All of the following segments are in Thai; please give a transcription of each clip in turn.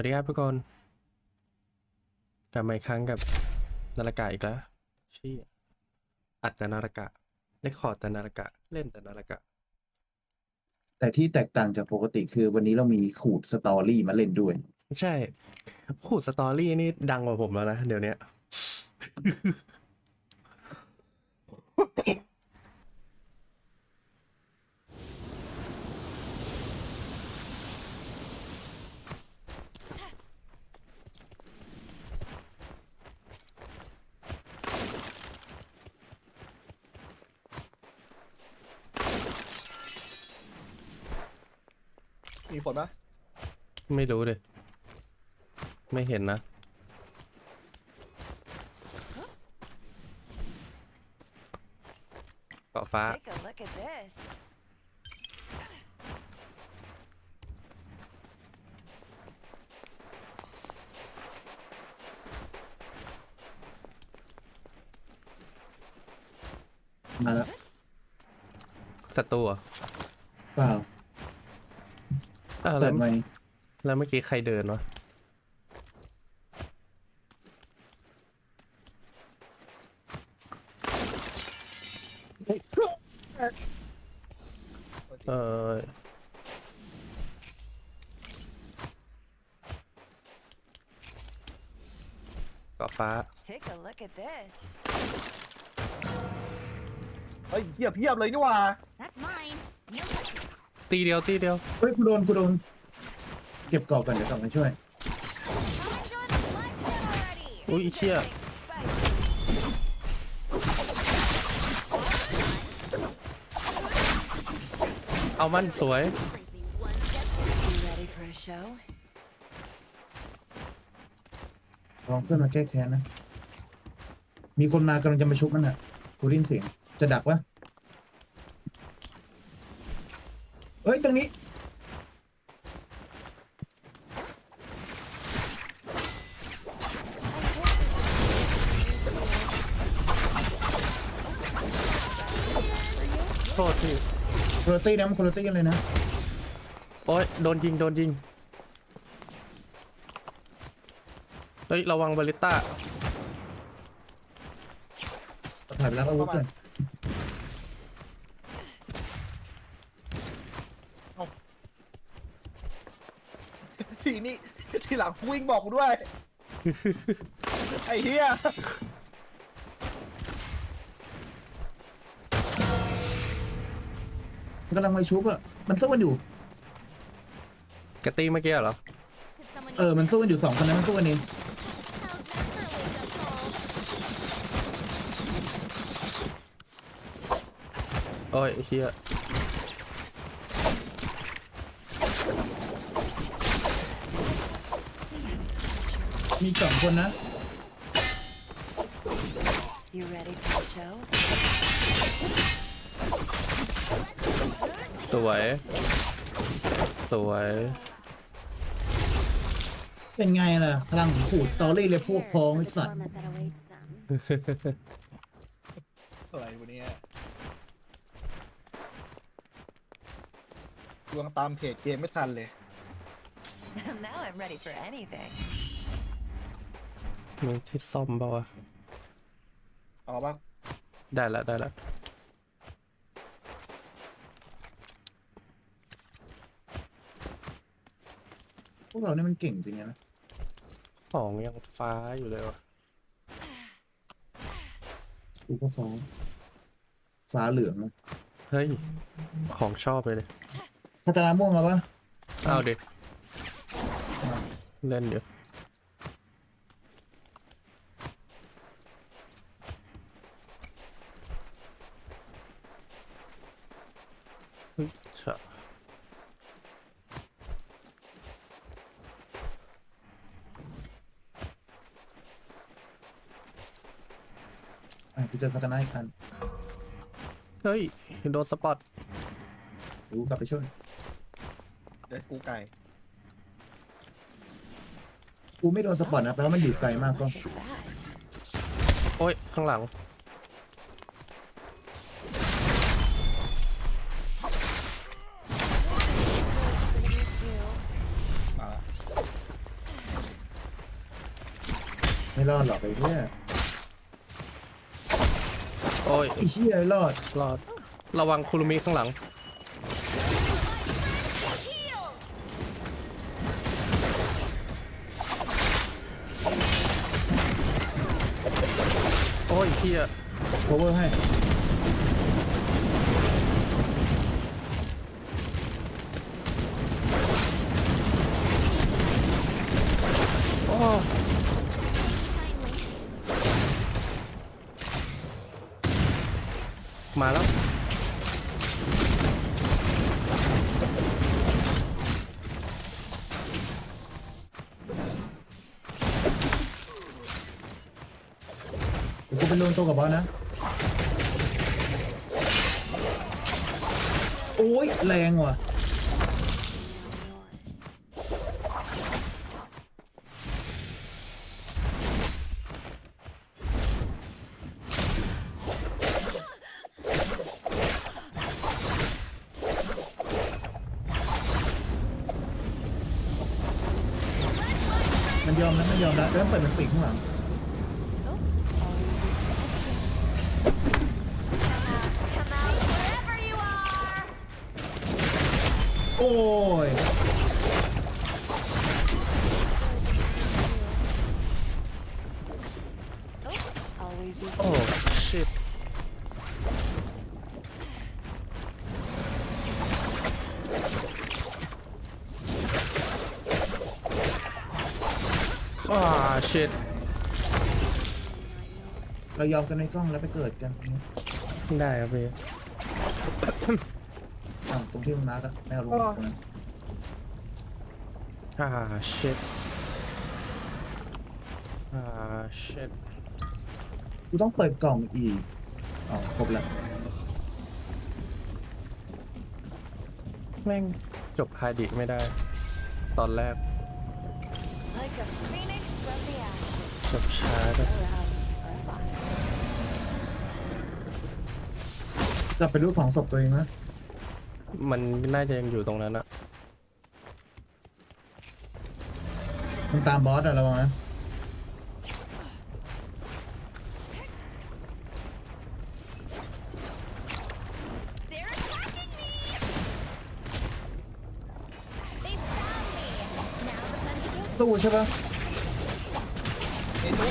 วัสดีครับทุกคนกลับมาอีกครั้งกับนาฬิกาอีกแล้วเชี่ยอัดแต่นาฬิกาเรคคอร์ดแต่นาฬิกาเล่นแต่นาฬิกาแต่ที่แตกต่างจากปกติคือวันนี้เรามีขูดสตอรี่มาเล่นด้วยไม่ใช่ขูดสตอรี่นี่ดังกว่าผมแล้วนะ เดี๋ยวเนี้ มีฝนปะไม่รู้เลย ไม่เห็นนะ เกาะฟ้า Take a look at this. มาแล้วศัตรูเหรอเปล่า อ้าวแล้เปิวดไหมค์แล้วเมื่อกี้ใครเดินวะเออเกาะฟ้า Take a look at this. เฮ้ยเพียบเพียบเลยนี่หว่า That's mine. ตีเดียวตีเดียวเฮ้ยกูโดนกูโดน เก็บกรอบก่อนเดี๋ยวกลับมาช่วย อุ้ยไอ้เชี่ยเอามันสวย You ready for a show? ลองเพื่อนมาแก้แค้นนะ มีคนมากำลังจะมาชุบมันอะกูได้ยินเสียง จะดักวะ เอ้ย ตรงนี้ โทษพี่คุณตี้นะมันคุณตี้กันเลยนะ โอ๊ยโดนยิง โดนยิง เฮ้ย ระวังบาริต้าถ่ายไปแล้วอาวุธก่อน ทีนี้ ทีหลังวิ่งบอกกูด้วย ไอ้เฮียมันกำลังมาชุบอะ มันสู้กันอยู่ กระตีเมื่อกี้เหรอ เออ มันสู้กันอยู่สองคนนั้นมันสู้กันเองโอ้ยไอ้เฮีย มีสองคนนะ You ready for a show? สวย สวย เป็นไงล่ะ พลังของขูดสตอรี่เลยพวกพ้องไอ้สัตว์อะไรวะเนี่ยดวงตามเพจเกมไม่ทันเลย now I'm ready for anything. มีที่ซ่อมเปล่าวะเอาปะได้ละได้ละพวกเราเนี่ยมันเก่งจริงๆนะของยังฟ้าอยู่เลยวะกูก็ฟ้องฟ้าเหลืองนะเฮ้ย ของชอบเลยเลยคาตานาม่วงเอาปะเอาดิเล่นเดี๋ยว เฮ้ยชะอะกูเจอคาตานาอีกคันเฮ้ย โดนสปอต กูกลับไปช่วย เดี๋ยวกูไก่กูไม่โดนสปอตนะแปลว่ามันอยู่ไกลมากก็ Look at that. โอ้ย ข้างหลัง ไม่รอดหรอกไอ้เหี้ยโอ้ยไอ้เหี้ยรอดรอดระวังคุรุมิข้างหลัง โอ้ยเฮียโคเวอร์ให้ วกูไปรวมตัวกับบอสนะ โอ้ย แรงว่ะ มันยอมนะมันยอมแล้วแล้วเปิดมันปีกข้างหลัง Always use โอ้ชิตอ่าชิตเรายอมกันในกล้องแล้วไปเกิดกันเนี่ยได้ครับพี่อ้าวตรงที่มันมาร์กอะไม่เอาลงตรงนั้นอ่าชิตอ่าชิต กูต้องเปิดกล่องอีกอ๋อครบแล้วแม่งจบไฮดิไม่ได้ ตอนแรก like a phoenix from the ashes. จบช้าด้วย Around for a fire. กลับไปรูปของศพตัวเองนะมันน่าจะยังอยู่ตรงนั้นอะมันตามบอสอะระวังนะ time to get สู้ใช่ปะเอ้ยตู้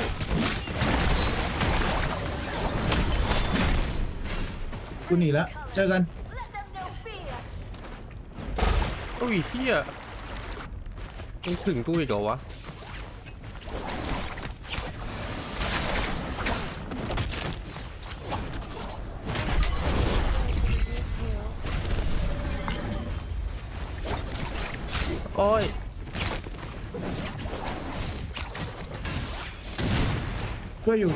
กูหนีแล้วเจอกัน Let them know fear! อุ้ยเฮียมึงถึงกูอีกเหรอวะ โอ้ย ช่วยอยู่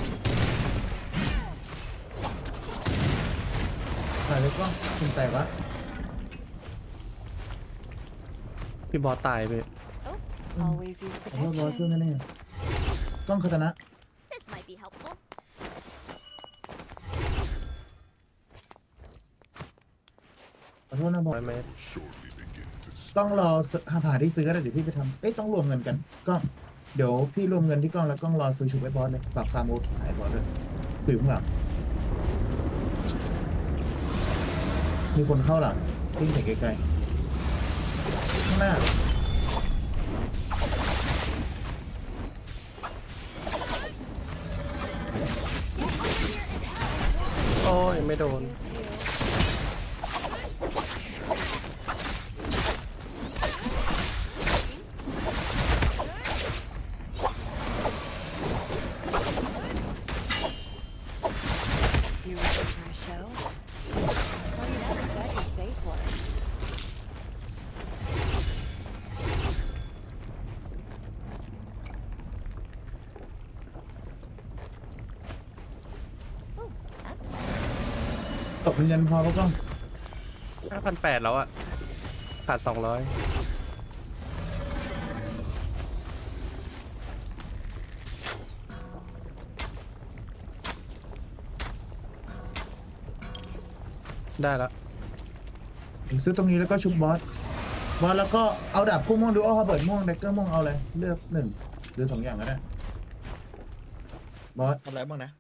ถ่ายเลยกล้องคุณแตกละพี่บอสตายไป Always use ขอโทษบอสช่วย protection. แน่ๆกล้องคาตานะ This might be helpful. ขอโทษนะบอร้อสยเมตรต้องรอหาผ่าที่ซื้อก็ได้เดี๋ยวพี่ไปทำเอ้ยต้องรวมเงินกันกล้อง เดี๋ยวพี่รวมเงินที่กล้องแล้วกล้องรอซื้อชุบไอ้บอสเลยฝากฟาร์มโอ๊ตหายบอสเลยถือข้างหลังมีคนเข้าหลังทิ้งเห็นไกลๆข้างหน้าโอ้ยไม่โดน ตกเป็นยันพอปะกล้อง5,800แล้วอะขาด200ได้แล้วซื้อตรงนี้แล้วก็ชุบบอส บอสแล้วก็เอาดาบคู่ม่วงดูเอาระเบิดม่วงแดกเกอร์ม่วงเอาเลยเลือกหนึ่งหรือสองอย่างก็ได้ บอส ทำอะไรบ้างนะ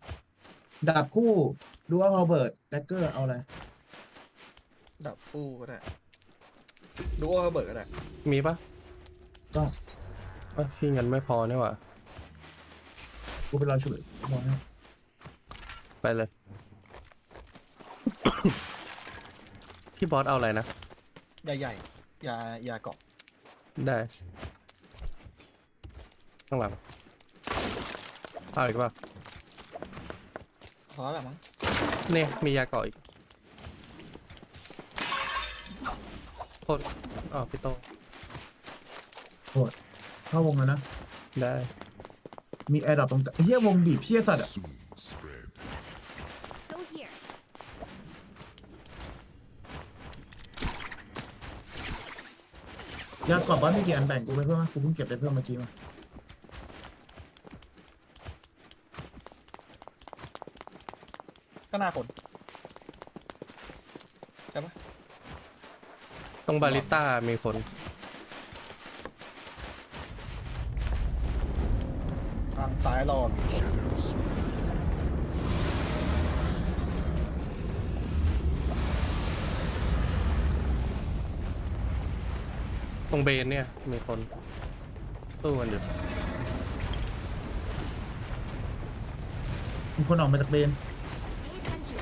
ดาบคู่ ดูว่าพอเบิร์ดแดกเกอร์เอาอะไรดับคู่ก็ได้ดูว่าเบิร์กก็ได้มีปะก็เอ้ยพี่เงินไม่พอนี่หว่า กูไปรอช่วยบอสให้ไปเลย พี่บอสเอาอะไรนะยาใหญ่ยายาเกาะได้ ข้างหลังเอาอีกป่ะ พอแล้วมั้ง เนี่ยมียาเกาะอีกโทษอ๋อพี่โตเข้าวงแล้วนะ ได้ มีแอร์ดรอปตรงกลางเฮียวงบีบเพี้ยสัตว์อะ Go here. ยากรอบบ้านมีกี่อันแบ่งกูไปเพิ่มมั้ยกูเพิ่งเก็บได้เพิ่มเมื่อกี้มา ก็หน้าคนใช่ปะตรงบาริต้ามีคน ทางซ้ายรอดตรงเบนเนี่ยมีคนตู้กันอยู่มีคนออกมาจากเบน Pay attention.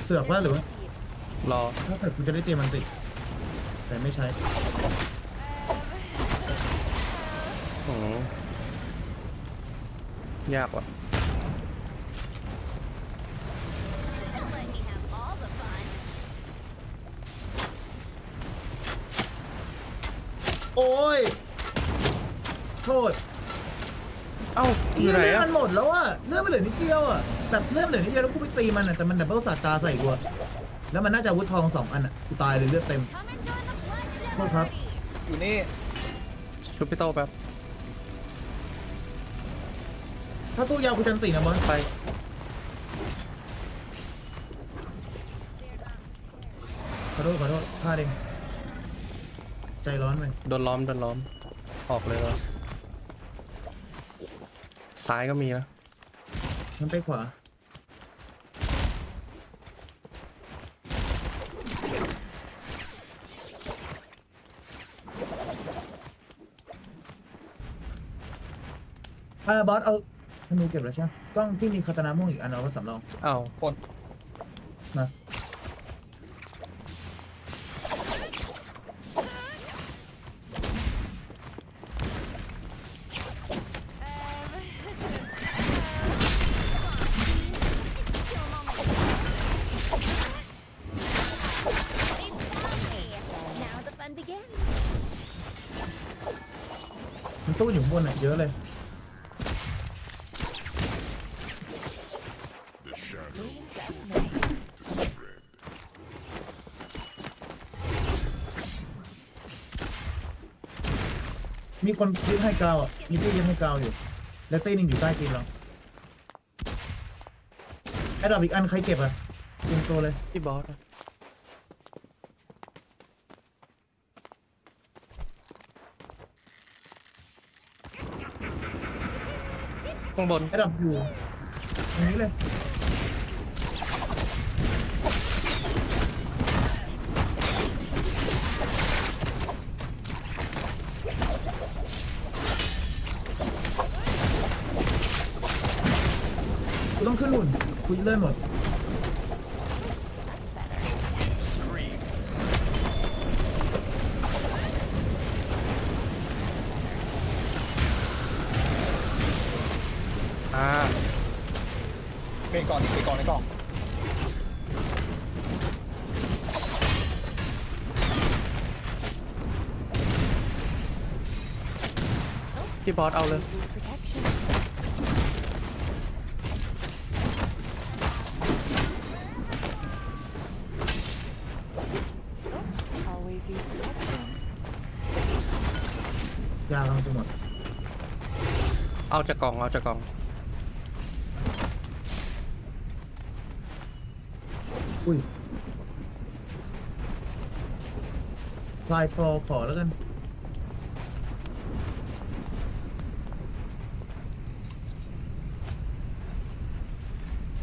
เสือกว่าหรือว่า Steve. รอถ้าเกิดกูจะได้เตรียมมันติแต่ไม่ใช้อืมยากว่ะ Don't let me have all the fun. โอ้ย โทษ เอ้าอเฮียู่ยไหนเลือดอะมันหมดแล้วอะเลือดมันเหลือนิดเดียวอะแต่เลือดเหลือนิดเดียวแล้วกูไปตีมันอะแต่มันดับเบิลสาตาใส่กูอะแล้วมันน่าจะอาวุธทองสองอันอะกูตายเลยเลือดเต็ม Come and join the bloodshed Hold up. party. อยู่นี่ชุบพี่โตแป๊บถ้าสู้ยาวกูจันตีนะบอสไปขอโทษขอโทษพลาดเองใจร้อนไปโดนล้อมโดนล้อมออกเลยวะ ซ้ายก็มีนะมันไปขวา อ่าบอสเอาธนูเก็บแล้วใช่ไหมกล้องพี่มีคาตานาม่วงอีกอันเอาไว้สำรอง เอ้าคนม Now the fun begins. มันตู้อยู่ข้างบนอะเยอะเลยมีคนยึดให้กาวอะ มีตี้ยึดให้กาวอยู่ และตี้หนึงอยู่ใต้ตีนเราไอ้ดอกอีกอันใครเก็บอะเตรียมตัวเลย พี่บอสอะ ข้างบนระดับอยู่ตรงนี้เลยกูต้องขึ้นหุ่นกูจะเลื่อนหมด พี่บอสเอาเลย Easy protection. Always use protection. ยากำลังจะหมดเอาจากกล่องเอาจากกล่อง อุ้ยพลายฟอร์ขอแล้วกัน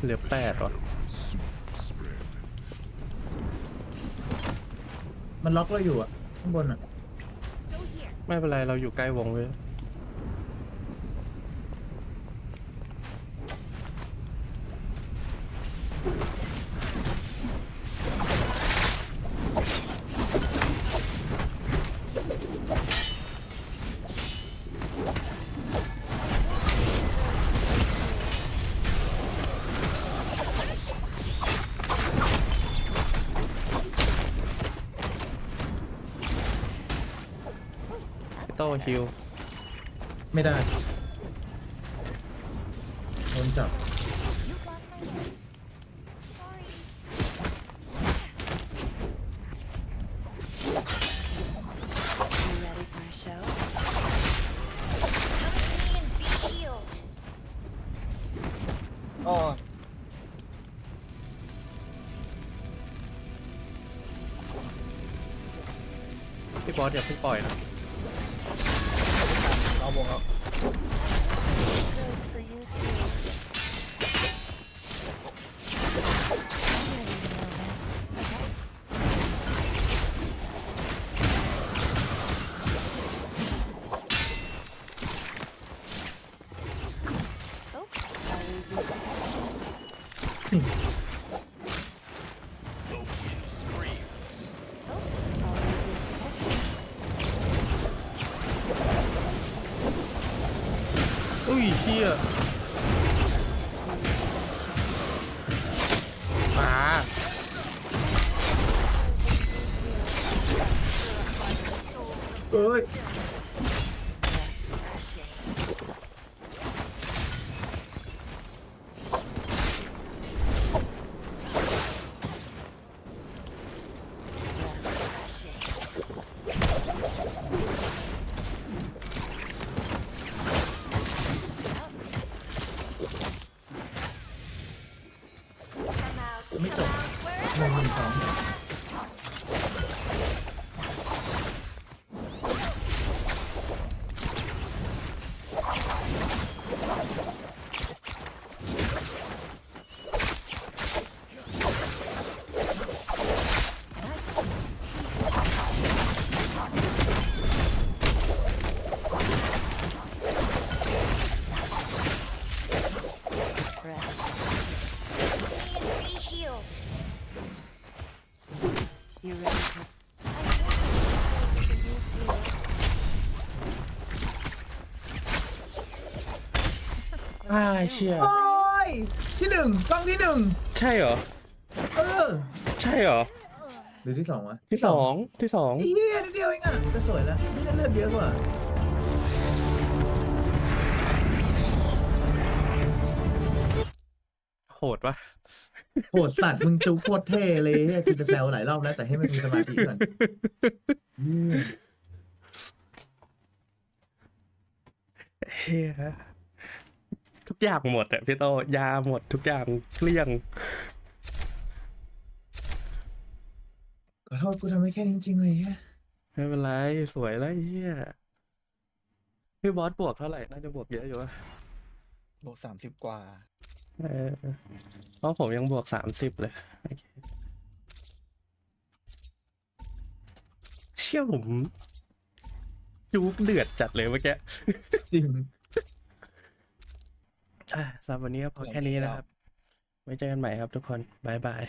เหลือแปดวะมันล็อกเราอยู่อะ ข้างบนอะ ไม่เป็นไร เราอยู่ใกล้วงเลย โต้ฮิวไม่ได้โดนจับ You blocked my way. Sorry. You ready for a show? Come to me and be healed. อ๋อพี่บอสอย่าเพิ่งปล่อยนะ เอา อุ้ยเชี่ยอ่าเอ้ย ไม่จบ Where is หนึ่งหนึ่งสอง อ่าเชี่ยโอ้ยที่หนึ่งกล้องที่หนึ่งใช่เหรอ เออใช่เหรอ หรือที่สองวะที่สองที่สองอีเหี้ยนิดเดียวเองอะแต่สวยแล้วนี่น่าเลือดเยอะกว่าโหดปะโหดสัตว์มึงจูโคตรเท่เลยเหี้ยคือจะแซวหลายรอบแล้วแต่ให้มันมีสมาธิก่อนอืมเฮีย ทุกอย่างหมดอะพี่โตยาหมดทุกอย่างเกลี้ยงขอโทษกูทำไม่แค่นี้จริงๆเลยเหี้ยไม่เป็นไรสวยแล้วไอ้เฮียพี่บอสบวกเท่าไหร่น่าจะบวกเยอะอยู่วะบวกสามสิบกว่า เออเพราะผมยังบวกสามสิบเลยโอเคเชี่ยผมจุกเดือดจัดเลยเมื่อกี้ จริง อะสำหรับวันนี้ก็พอแค่นี้นะครับ ไว้เจอกันใหม่ครับทุกคน บ๊ายบาย